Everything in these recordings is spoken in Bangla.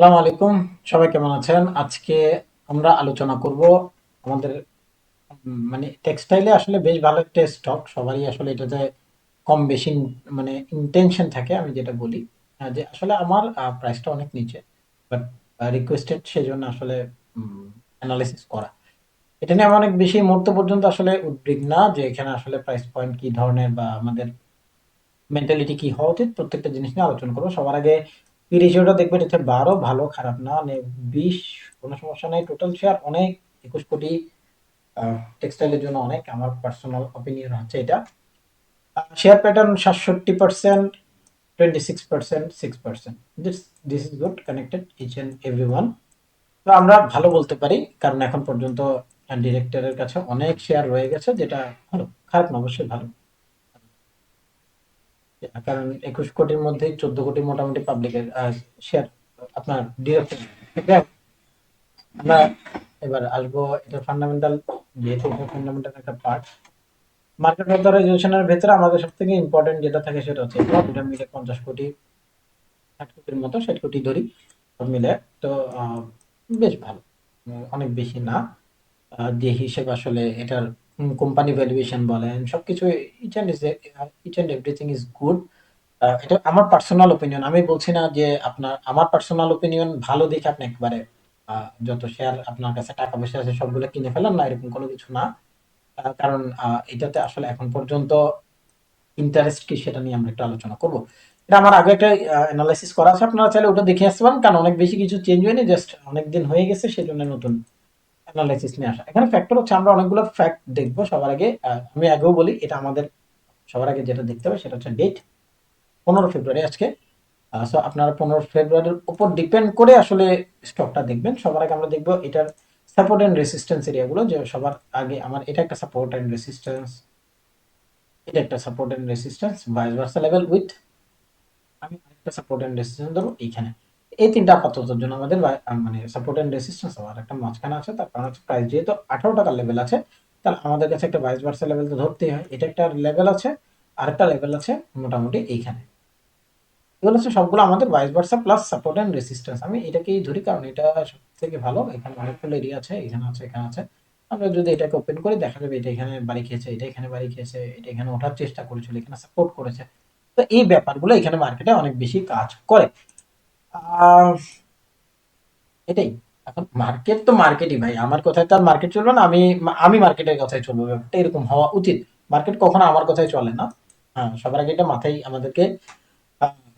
সালাম আলাইকুম। সবাই কেমন আছেন? আজকে আমরা আলোচনা করব আমাদের মানে টেক্সটাইলে আসলে বেশ ভালো একটা স্টক সবারই আসলে এটাতে কম বেশি মানে ইন্টেনশন থাকে, আমি যেটা বলি। যে আসলে আমার প্রাইসটা অনেক নিচে বাট রিকোয়েস্টেড সেই জন্য আসলে অ্যানালাইসিস করা। এটা নিয়ে আমি অনেক বেশি মুহূর্ত পর্যন্ত আসলে উদ্বিগ্ন না যে এখানে আসলে প্রাইস পয়েন্ট কি ধরনের বা আমাদের মেন্টালিটি কি হওয়া উচিত, প্রত্যেকটা জিনিস নিয়ে আলোচনা করব। সবার আগে রেশিওটা দেখবেন এটা বারো, ভালো, খারাপ, না মানে বিশ, কোনো সমস্যা নেই টোটাল শেয়ার অনেক, একুশ কোটি টেক্সটাইলের জন্য অনেক, আমার পার্সোনাল অপিনিয়ন হচ্ছে এটা। শেয়ার প্যাটার্ন সাতষট্টি percent twenty six percent six percent this this is good connected each and every one তো আমরা ভালো বলতে পারি, কারণ এখন পর্যন্ত ডিরেক্টরের কাছে অনেক শেয়ার রয়ে গেছে, যেটা ভালো, খারাপ না, অবশ্যই ভালো। কারণ একুশ কোটির মধ্যে চোদ্দ কোটি মোটামুটি পাবলিকের শেয়ার আপনার আমরা এবার আসব, এটা ফান্ডামেন্টাল যেহেতু ফান্ডামেন্টাল একটা পার্ট মার্কেট অথরাইজেশনের ভেতরে আমাদের সব থেকে ইম্পর্টেন্ট যেটা থাকে সেটা হচ্ছে দুটা মিলে পঞ্চাশ কোটি, ষাট কোটির মতো, ষাট কোটি ধরি মিলে। তো বেশ ভালো। অনেক বেশি না। যে হিসেব আসলে এটার কোম্পানি ভ্যালুয়েশন বলেন, সবকিছু each and each and everything is good এটা আমার পার্সোনাল ওপিনিয়ন আমি বলছি না যে আপনার, আমার পার্সোনাল ওপিনিয়ন ভালো দেখে আপনি একবারে যত শেয়ার আপনার কাছে টাকা পয়সা আছে সবগুলো কিনে ফেলেন না, এরকম কোনো কিছু না। কারণ এটাতে আসলে এখন পর্যন্ত ইন্টারেস্ট কি সেটা নিয়ে আমরা একটু আলোচনা করব। এটা আমার আগে একটা অ্যানালাইসিস করা আছে, আপনারা চাইলে ওটা দেখে আসতে পারেন। কারণ অনেক বেশি কিছু চেঞ্জ হয়নি জাস্ট অনেক দিন হয়ে গেছে, সেজন্য নতুন অ্যানালাইসিস নিয়ে আসা। এখানে ফ্যাক্টর হচ্ছে আমরা অনেকগুলো ফ্যাক্ট দেখব, সবার আগে আমি আগেও বলি, এটা আমাদের সবার আগে যেটা দেখতে হবে সেটা হচ্ছে ডেট পনেরো ফেব্রুয়ারি আজকে। সো আপনারা পনেরো ফেব্রুয়ারির উপর ডিপেন্ড করে আসলে স্টকটা দেখবেন। সবার আগে আমরা দেখব এটার সাপোর্ট অ্যান্ড রেসিস্ট্যান্স এরিয়াগুলো যে সবার আগে আমার, এটা একটা সাপোর্ট অ্যান্ড রেসিস্ট্যান্স এটা একটা support and resistance vice versa level with আমি আরেকটা সাপোর্ট অ্যান্ড রেসিস্ট্যান্স ধরবো এইখানে। এই তিনটা আপাতত জন্য আমাদের মানে সাপোর্ট অ্যান্ড রেসিস্ট্যান্স আর একটা মাঝখানে আছে। তার কারণ হচ্ছে প্রাইস যেহেতু আঠারো টাকার লেভেল আছে, তাহলে আমাদের কাছে একটা ভাইস ভার্সা লেভেল তো ধরতেই হয়। এটা একটা লেভেল আছে, আরেকটা লেভেল আছে মোটামুটি এইখানে। এগুলো হচ্ছে সবগুলো আমাদের vice versa plus support and resistance আমি এটাকেই ধরি কারণ এটা সব থেকে ভালো। এখানে অনেকগুলো এরিয়া আছে, এখানে আছে এখানে আছে। আমরা যদি এটাকে ওপেন করে, দেখা যাবে এটা এখানে বাড়ি খেয়েছে, এটা এখানে বাড়ি খেয়েছে, এটা এখানে ওঠার চেষ্টা করেছিল, এখানে সাপোর্ট করেছে। তো এই ব্যাপারগুলো এখানে মার্কেটে অনেক বেশি কাজ করে। এটাই। এখন মার্কেট তো মার্কেটই ভাই। আমার কথায় তো আর মার্কেট চলবে না। আমি আমি মার্কেটের কথাই চলবো। ব্যাপারটা এরকম হওয়া উচিত। মার্কেট কখনো আমার কথাই চলে না। হ্যাঁ সবার আগে এটা মাথায় আমাদেরকে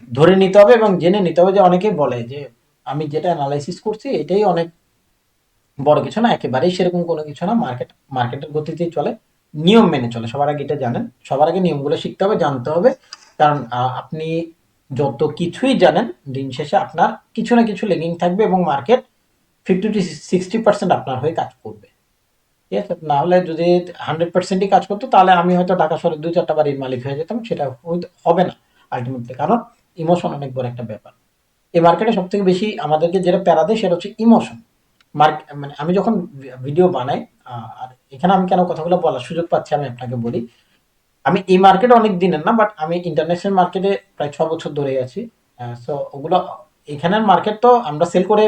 ধরে নিতে হবে এবং জেনে নিতে হবে যে অনেকেই বলে যে, আমি যেটা অ্যানালাইসিস করছি, এটাই অনেক বড় কিছু না। একেবারেই সেরকম কোনো কিছু না। মার্কেট মার্কেটের গতিতেই চলে। নিয়ম মেনে চলে। সবার আগে এটা জানেন। সবার আগে নিয়মগুলো শিখতে হবে, জানতে হবে। কারণ আপনি যত কিছুই জানেন, দিন শেষে আপনার কিছু না কিছু লেগিং থাকবে এবং market fifty two sixty percent আপনার হয়ে কাজ করবে। ঠিক আছে? না হলে যদি হান্ড্রেড পার্সেন্টই কাজ করতো, তাহলে আমি হয়তো ঢাকা শহরে দুই চারটা বাড়ির মালিক হয়ে যেতাম, সেটা হবে না আলটিমেটলি কারণ ইমোশন অনেক বড় একটা ব্যাপার। এই মার্কেটে সব থেকে বেশি আমাদেরকে যেটা প্যারা দেয়, সেটা হচ্ছে ইমোশন মার্ক মানে আমি যখন ভিডিও বানাই আর এখানে আমি কেন কথাগুলো বলার সুযোগ পাচ্ছি আমি আপনাকে বলি আমি এই মার্কেটে অনেক দিনের না বাট আমি ইন্টারন্যাশনাল মার্কেটে প্রায় ছ বছর ধরে আছি। সো ওগুলো, এখানের মার্কেট তো আমরা সেল করে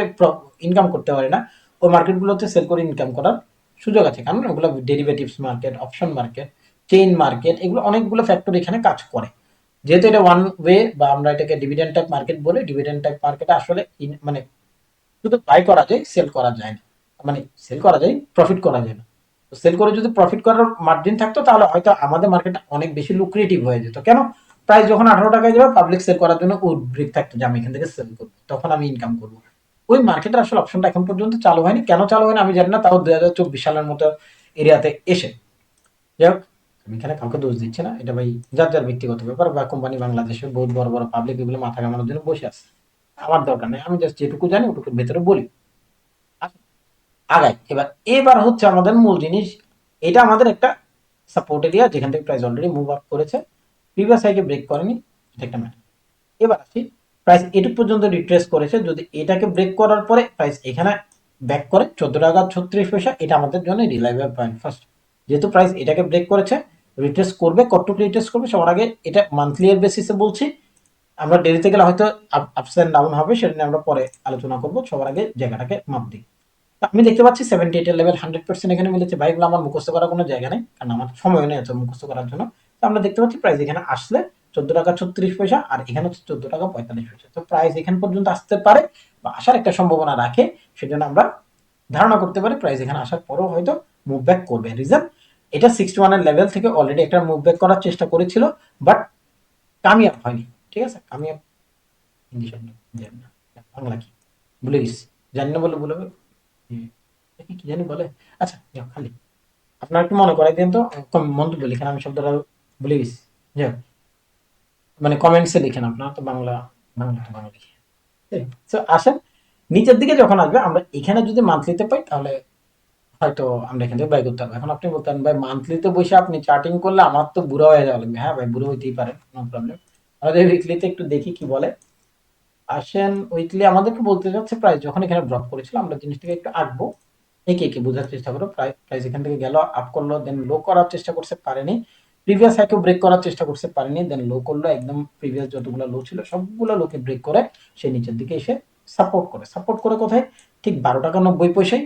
ইনকাম করতে পারি না। ওই মার্কেটগুলোতে সেল করে ইনকাম করার সুযোগ আছে, কারণ ওগুলো derivatives market option market chain market এগুলো অনেকগুলো ফ্যাক্টর এখানে কাজ করে। যেহেতু এটা ওয়ান ওয়ে বা আমরা এটাকে ডিভিডেন্ড টাইপ মার্কেট বলি ডিভিডেন্ড টাইপ মার্কেটে আসলে মানে শুধু বাই করা যায় সেল করা যায় না। মানে সেল করা যায় প্রফিট করা যায় না। তো সেল করে যদি প্রফিট করার মার্জিন থাকতো, তাহলে হয়তো আমাদের মার্কেট অনেক বেশি লুক্রেটিভ হয়ে যেত। কেন? প্রাইস যখন আঠারো টাকায় যাবে পাবলিক সেল করার জন্য উদ্ব্রিক থাকতো যে আমি এখান থেকে সেল করব, তখন আমি ইনকাম করব। ওই মার্কেটের আসলে অপশনটা এখন পর্যন্ত চালু হয়নি। কেন চালু হয়নি আমি জানি না, তাও দুই হাজার চব্বিশ সালের মতো এরিয়াতে এসে। যাই হোক, আমি এখানে কাউকে দোষ দিচ্ছি না, এটা ভাই যার যার ব্যক্তিগত ব্যাপার বা কোম্পানি বাংলাদেশে বহুত বড় বড় পাবলিক এগুলো মাথা কামানোর জন্য বসে আছে। আমার দরকার নেই, আমি জাস্ট যেটুকু জানি ওটুকুর ভেতরে বলি। আগাই। এবার এবার হচ্ছে আমাদের মূল জিনিস, এটা আমাদের একটা সাপোর্ট এরিয়া যেখান থেকে প্রাইস অলরেডি মুভ আপ করেছে। প্রিভিয়াস হাইকে ব্রেক করেনি, এটা একটা ম্যাটার এবার আসি প্রাইস এটুক পর্যন্ত রিট্রেস করেছে, যদি এটাকে ব্রেক করার পরে প্রাইস এখানে ব্যাক করে, চোদ্দ টাকা ছত্রিশ পয়সা, এটা আমাদের জন্য রিলাইভেবল পয়েন্ট ফার্স্ট যেহেতু প্রাইস এটাকে ব্রেক করেছে রিট্রেস করবে, কতটুকু রিট্রেস করবে, সবার আগে এটা মান্থলি এর বেসিসে বলছি। আমরা দেরিতে গেলে হয়তো আপস অ্যান্ড ডাউন হবে সেটা নিয়ে আমরা পরে আলোচনা করব, সবার আগে জায়গাটাকে মাপ দিই। আমি দেখতে পাচ্ছি সেভেন্টি এইটের লেভেল হান্ড্রেড পার্সেন্ট এখানে মিলেছে বাইকগুলো আমার মুখস্থ করার কোনো জায়গা নেই, কারণ আমার সময় নেই মুখস্থ করার জন্য। তো আমরা দেখতে পাচ্ছি প্রাইস এখানে আসলে চোদ্দ টাকা ছত্রিশ পয়সা আর এখানে হচ্ছে চোদ্দ টাকা পঁয়তাল্লিশ পয়সা। তো প্রাইস এখান পর্যন্ত আসতে পারে বা আসার একটা সম্ভাবনা রাখে, সেজন্য আমরা ধারণা করতে পারি প্রাইস এখানে আসার পরেও হয়তো মুভ ব্যাক করবে। রিজন এটা সিক্সটি ওয়ানের লেভেল থেকে অলরেডি একটা মুভ ব্যাক করার চেষ্টা করেছিল বাট কামিয়াব হয়নি, ঠিক আছে? কামিয়াব হিন্দি বাংলা কি? ভুলে গেছি। জানি না বলে বলে কি কি জানি বলে। আচ্ছা যাও, খালি। আপনার একটু মনে করাই দিন তো। মন্তব্য লিখেন আমি শব্দটা ভুলে গেছি। যাই মানে কমেন্টসে লিখেন আপনার তো বাংলা বাংলা তো বাংলা লিখে তো আসেন। নিচের দিকে যখন আসবে আমরা এখানে যদি মান্থলিতে পাই তাহলে হয়তো আমরা এখান থেকে বাই করতে পারব। এখন আপনি বলতেন ভাই মান্থলিতে বসে আপনি চার্টিং করলে আমার তো বুড়ো হয়ে যাওয়া লাগবে। হ্যাঁ ভাই বুড়ো হইতেই পারে নো প্রবলেম আমাদের উইকলিতে একটু দেখি কি বলে। আসেন উইকলি আমাদেরকে বলতে যাচ্ছে প্রাইস যখন এখানে ড্রপ করেছিল, আমরা জিনিসটাকে একটু আঁকবো। একে একে বোঝার চেষ্টা করো। প্রায় প্রাইস এখান থেকে গেল আপ করল দেন লো করার চেষ্টা করতে পারেনি। প্রিভিয়াস হাইকে ব্রেক করার চেষ্টা করতে পারেনি। দেন লো করল, একদম প্রিভিয়াস যতগুলো লো ছিল, সবগুলো লোকে ব্রেক করে সে নিচের দিকে এসে সাপোর্ট করে। সাপোর্ট করে কোথায়? ঠিক বারো টাকা নব্বই পয়সায়।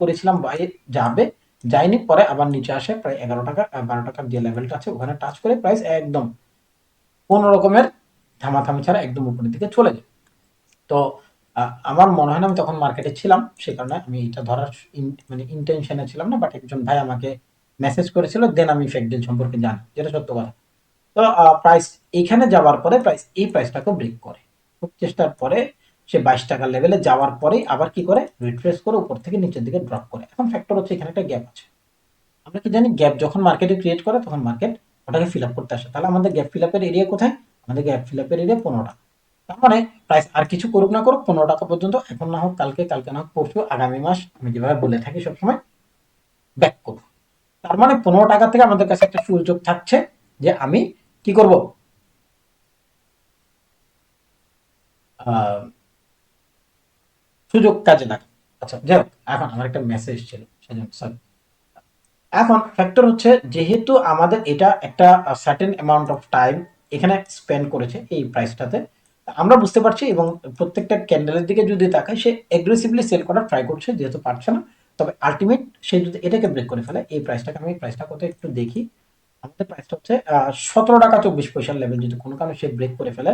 করেছিলাম বাইরে যাবে। যায়নি, পরে আবার নিচে আসে, প্রায় এগারো টাকা, বারো টাকার যে লেভেলটা আছে, ওখানে টাচ করে প্রাইস একদম কোনো রকমের থামাথামি ছাড়া একদম উপরের দিকে চলে যায়। তো আমার মনে হয় না আমি তখন মার্কেটে ছিলাম, সে কারণে আমি এটা ধরার মানে ইন্টেনশনে ছিলাম না বাট একজন ভাই আমাকে মেসেজ করেছিল, দেন আমি ফেক সম্পর্কে জানি। যেটা সত্য কথা। তো প্রাইস এইখানে যাওয়ার পরে প্রাইস এই প্রাইসটাকে ব্রেক করে। চেষ্টার পরে সে বাইশ টাকার লেভেলে যাওয়ার পরেই আবার কি করে? রিট্রেস করে উপর থেকে নিচের দিকে ড্রপ করে। এখন ফ্যাক্টর হচ্ছে এখানে একটা গ্যাপ আছে। আমরা কি জানি গ্যাপ যখন মার্কেটে ক্রিয়েট করে, তখন মার্কেট ওটাকে ফিল আপ করতে আসে। তাহলে আমাদের গ্যাপ ফিল আপের এরিয়া কোথায়? আমাদের গ্যাপ ফিল আপের এরিয়া পনেরো টাকা তার মানে প্রাইস আর কিছু করুক না করুক পনেরো টাকা পর্যন্ত, এখন না হোক, কালকে কালকে না হোক, পরশু, আগামী মাস, আমি যেভাবে বলে থাকি সবসময় ব্যাক করব তার মানে পনেরো টাকা থেকে আমাদের কাছে একটা সুযোগ থাকছে যে আমি কি করব? সুযোগ কাজে লাগাবো। আচ্ছা যাই হোক, এখন আমার একটা মেসেজ ছিল, সেজন্য সরি এখন ফ্যাক্টর হচ্ছে, যেহেতু আমাদের এটা একটা সার্টেন অ্যামাউন্ট অফ টাইম এখানে স্পেন্ড করেছে এই প্রাইসটাতে আমরা বুঝতে পারছি এবং প্রত্যেকটা ক্যান্ডেলের দিকে যদি তাকাই, সে এগ্রেসিভলি সেল করার ট্রাই করছে, যেহেতু পারছে না। তবে আলটিমেট সে যদি এটাকে ব্রেক করে ফেলে, এই প্রাইসটাকে আমি প্রাইসটা কত একটু দেখি। আমাদের প্রাইসটা হচ্ছে সতেরো টাকা চব্বিশ পয়সার লেভেল যদি কোনো কারণে সে ব্রেক করে ফেলে,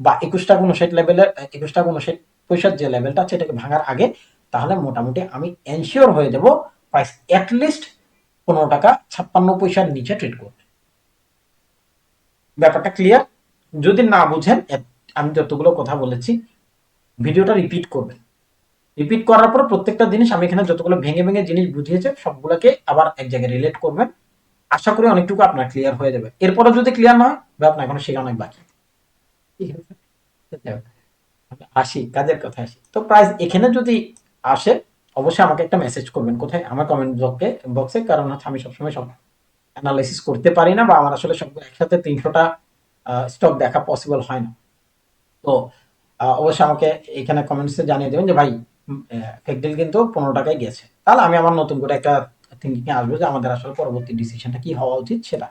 বা একুশ টাকা উনষাট লেভেলের একুশ টাকা উনষাট পয়সার যে লেভেলটা আছে, এটাকে ভাঙার আগে, তাহলে মোটামুটি আমি এনশিওর হয়ে যাব প্রাইস অ্যাটলিস্ট পনেরো টাকা ছাপ্পান্ন পয়সার নিচে ট্রেড করবে ব্যাপারটা ক্লিয়ার যদি না বুঝেন আমি যতগুলো কথা বলেছি ভিডিওটা রিপিট করবেন। রিপিট করার পর প্রত্যেকটা জিনিস আমি এখানে যতগুলো ভেঙে ভেঙে জিনিস বুঝিয়েছে সবগুলোকে আবার এক জায়গায় রিলেট করবেন। আশা করি অনেকটুকু আপনার ক্লিয়ার হয়ে যাবে। এরপরে যদি ক্লিয়ার না হয় আপনার এখনও শেখা অনেক বাকি। আসি কাজের কথা আসি। তো প্রাইস এখানে যদি আসে অবশ্যই আমাকে একটা মেসেজ করবেন কোথায়? আমার কমেন্ট বক্সে বক্সে কারণ হচ্ছে আমি সবসময় সব অ্যানালাইসিস করতে পারি না বা আমার আসলে সব একসাথে তিনশোটা স্টক দেখা পসিবল হয় না। তো অবশ্যই আমাকে এখানে কমেন্টসে জানিয়ে দেবেন যে, ভাই ফেকডিল কিন্তু পনেরো টাকায় গেছে। তাহলে আমি আমার নতুন করে একটা থিঙ্কিং আসবে যে, আমাদের আসলে পরবর্তী ডিসিশনটা কি হওয়া উচিত সেটা।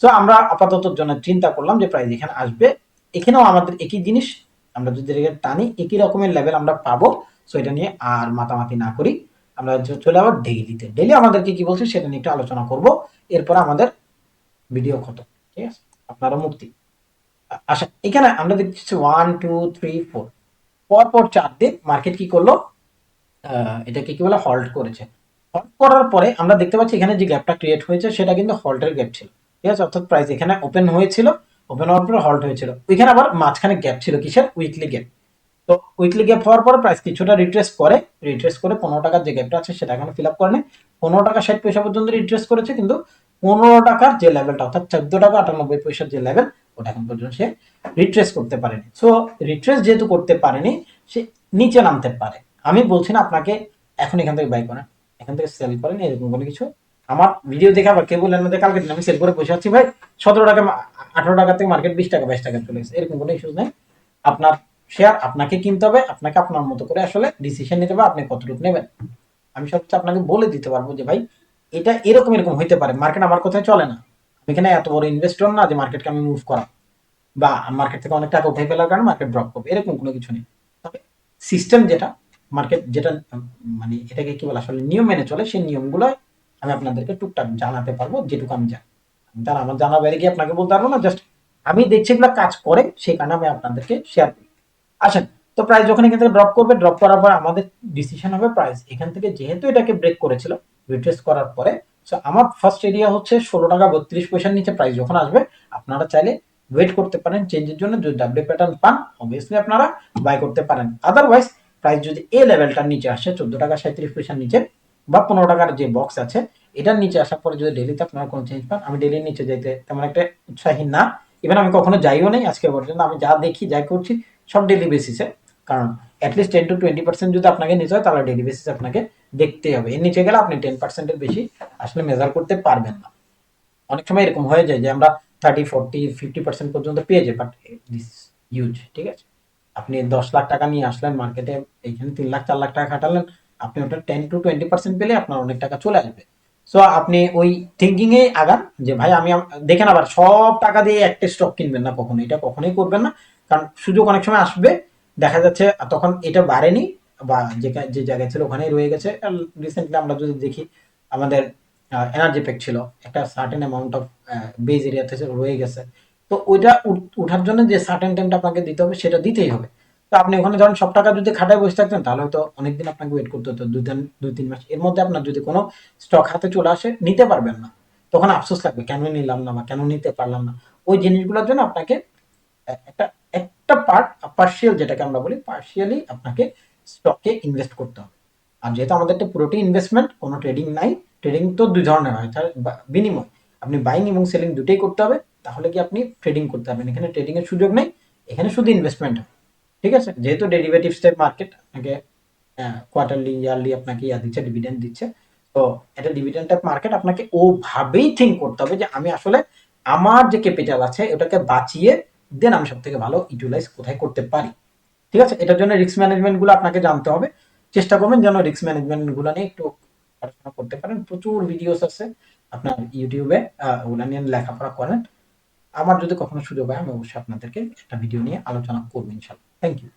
তো আমরা আপাতত জন্য চিন্তা করলাম যে প্রাইস এখানে আসবে। এখানেও আমাদের একই জিনিস, আমরা যদি টানি, একই রকমের লেভেল আমরা পাবো। সো এটা নিয়ে আর মাতামাতি না করি। আমরা চলে আবার ডেইলিতে ডেইলি আমাদেরকে কি বলছে সেটা নিয়ে একটু আলোচনা করব। এরপর আমাদের ভিডিও খতম ঠিক আছে? আপনারা মুক্তি। আচ্ছা এখানে আমরা দেখছি ওয়ান টু থ্রি ফোর পর চার দিন মার্কেট কি করল? এটাকে কি বলে হল্ট করেছে। হল্ট করার পরে আমরা দেখতে পাচ্ছি এখানে যে গ্যাপটা ক্রিয়েট হয়েছে, সেটা কিন্তু হল্টের গ্যাপ ছিল। ঠিক আছে? অর্থাৎ প্রাইস এখানে ওপেন হয়েছিল। ওপেন হওয়ার পরে হল্ট হয়েছিল। ওইখানে আবার মাঝখানে গ্যাপ ছিল কিসের? উইকলি গ্যাপ তো উইকলি গ্যাপ হওয়ার পর প্রাইস কিছুটা রিট্রেস করে রিট্রেস করে পনেরো টাকার যে গ্যাপটা আছে সেটা এখানে ফিল আপ করে নেয় পনেরো টাকা ষাট পয়সা পর্যন্ত রিট্রেস করেছে, কিন্তু পনেরো টাকার যে লেভেলটা অর্থাৎ চোদ্দ টাকা আটানব্বই পয়সার যে লেভেল ওটা এখন পর্যন্ত সে রিট্রেস করতে পারেনি। সো রিট্রেস যেহেতু করতে পারেনি, সে নিচে নামতে পারে। আমি বলছি না আপনাকে এখন এখান থেকে বাই করেন। এখান থেকে সেল করেন, এরকম কোনো কিছু। আমার ভিডিও দেখে আবার কেউ বললেন না কালকে আমি সেল করে বসে আছি ভাই, সতেরো টাকা, আঠারো টাকা থেকে মার্কেট বিশ টাকা, বাইশ টাকা চলে গেছে, এরকম কোনো ইস্যুস নেই। আপনার শেয়ার আপনাকে কিনতে হবে, আপনাকে আপনার মতো করে আসলে ডিসিশন নিতে হবে, আপনি কতটুকু নেবেন। আমি সবচেয়ে আপনাকে বলে দিতে পারব যে, ভাই, এটা এরকম এরকম হইতে পারে মার্কেট আমার কথায় চলে না। আমি এখানে এত বড় ইনভেস্টর না যে মার্কেটকে আমি মুভ করা বা মার্কেট থেকে অনেক টাকা উঠে ফেলার কারণে মার্কেট ড্রপ করবে, এরকম কোনো কিছু নেই। তবে সিস্টেম যেটা মার্কেট যেটা মানে এটাকে কি বলে, আসলে নিয়ম মেনে চলে, সেই নিয়মগুলো আমি আপনাদেরকে টুকটাক জানাতে পারব, যেটুকু আমি জানি। তার আমার জানা বাইরে গিয়ে আপনাকে বলতে পারব না জাস্ট আমি দেখছি কাজ করে, সেই কারণে আমি আপনাদেরকে শেয়ার করি আসেন, তো প্রাইস যখন এখান থেকে ড্রপ করবে ড্রপ করার পর আমাদের ডিসিশন হবে প্রাইস এখান থেকে যেহেতু এটাকে ব্রেক করেছিল রিট্রেস করার পরে সো আমার ফার্স্ট এরিয়া হচ্ছে ষোলো টাকা বত্রিশ পয়সার নিচে প্রাইস যখন আসবে, আপনারা চাইলে ওয়েট করতে পারেন চেঞ্জের জন্য যদি ডাব্লিউ প্যাটার্ন পান অবভিয়াসলি আপনারা বাই করতে পারেন। আদারওয়াইজ প্রাইস যদি এ লেভেলটার নিচে আসে, চোদ্দ টাকা সাঁত্রিশ পয়সার নিচে, বা পনেরো টাকার যে বক্স আছে, এটার নিচে আসার পরে যদি ডেলিতে আপনারা কোনো চেঞ্জ পান, আমি ডেলির নিচে যেতে তেমন একটা উৎসাহী না। ইভেন আমি কখনো যাইও নেই, আজকে পর্যন্ত আমি যা দেখি যাই করছি সব ডেলি বেসিসে কারণ at least ten to twenty percent যদি আপনাকে নিতে হয়, তাহলে ডেলি বেসিস আপনাকে দেখতে হবে। এর নিচে গেলে আপনি টেন পার্সেন্টের বেশি আসলে মেজার করতে পারবেন না। অনেক সময় এরকম হয়ে যায় যে আমরা থার্টি ফোর্টি ফিফটি পার্সেন্ট পর্যন্ত পেয়ে যাই বাট দিস ইউজ ঠিক আছে? আপনি দশ লাখ টাকা নিয়ে আসলেন মার্কেটে এইখানে তিন লাখ, চার লাখ টাকা খাটালেন, আপনি ওটা টেন টু টোয়েন্টি পার্সেন্ট পেলে আপনার অনেক টাকা চলে আসবে। সো আপনি ওই থিঙ্কিংয়ে আগান যে, ভাই, আমি দেখেন আবার সব টাকা দিয়ে একটা স্টক কিনবেন না কখনো, এটা কখনোই করবেন না। কারণ সুযোগ অনেক সময় আসবে, দেখা যাচ্ছে তখন এটা বাড়েনি, বা যে যে জায়গায় ছিল ওখানেই রয়ে গেছে। রিসেন্টলি আমরা যদি দেখি, আমাদের এনার্জি প্যাক ছিল, একটা সার্টেন অ্যামাউন্ট অফ বেজ এরিয়াতে রয়ে গেছে। তো ওইটা উঠ- উঠার জন্য যে সার্টেন টাইমটা আপনাকে দিতে হবে, সেটা দিতেই হবে। তো আপনি ওখানে ধরেন সব টাকা যদি খাটায় বসে থাকতেন, তাহলে হয়তো অনেকদিন আপনাকে ওয়েট করতে হতো, দুই দিন দুই তিন মাস। এর মধ্যে আপনার যদি কোনো স্টক হাতে চলে আসে, নিতে পারবেন না। তখন আফসোস লাগবে কেন নিলাম না বা কেন নিতে পারলাম না? ওই জিনিসগুলোর জন্য আপনাকে একটা একটা পার্ট পার্শিয়াল যেটাকে আমরা বলি পার্শিয়ালি আপনাকে স্টকে ইনভেস্ট করতে হবে। আর যেহেতু আমাদের একটা পুরোটি ইনভেস্টমেন্ট কোনো ট্রেডিং নাই ট্রেডিং তো দুই ধরনের হয়, তার বিনিময়। আপনি বাইং এবং সেলিং দুটোই করতে হবে, তাহলে কি আপনি ট্রেডিং করতে পারবেন। এখানে ট্রেডিং এর সুযোগ নেই, এখানে শুধু ইনভেস্টমেন্ট হয়। ঠিক আছে? যেহেতু ডেরিভেটিভস টাইপ মার্কেট আপনাকে কোয়ার্টারলি ইয়ারলি আপনাকে ইয়া দিচ্ছে ডিভিডেন্ড দিচ্ছে, তো এটা ডিভিডেন্ড টাইপ মার্কেট আপনাকে ওভাবেই থিঙ্ক করতে হবে যে আমি আসলে আমার যে ক্যাপিটাল আছে, ওটাকে বাঁচিয়ে দেন আমি সব থেকে ভালো ইউটিলাইজ কোথায় করতে পারি। ঠিক আছে? এটার জন্য রিস্ক ম্যানেজমেন্টগুলো আপনাকে জানতে হবে। চেষ্টা করবেন যেন রিস্ক ম্যানেজমেন্টগুলো নিয়ে একটু আলোচনা করতে পারেন। প্রচুর ভিডিওস আছে আপনার ইউটিউবে ওগুলা নিয়ে লেখাপড়া করেন। আমার যদি কখনো সুযোগ হয়, আমি অবশ্যই আপনাদেরকে একটা ভিডিও নিয়ে আলোচনা করব ইনশাল্লাহ থ্যাংক ইউ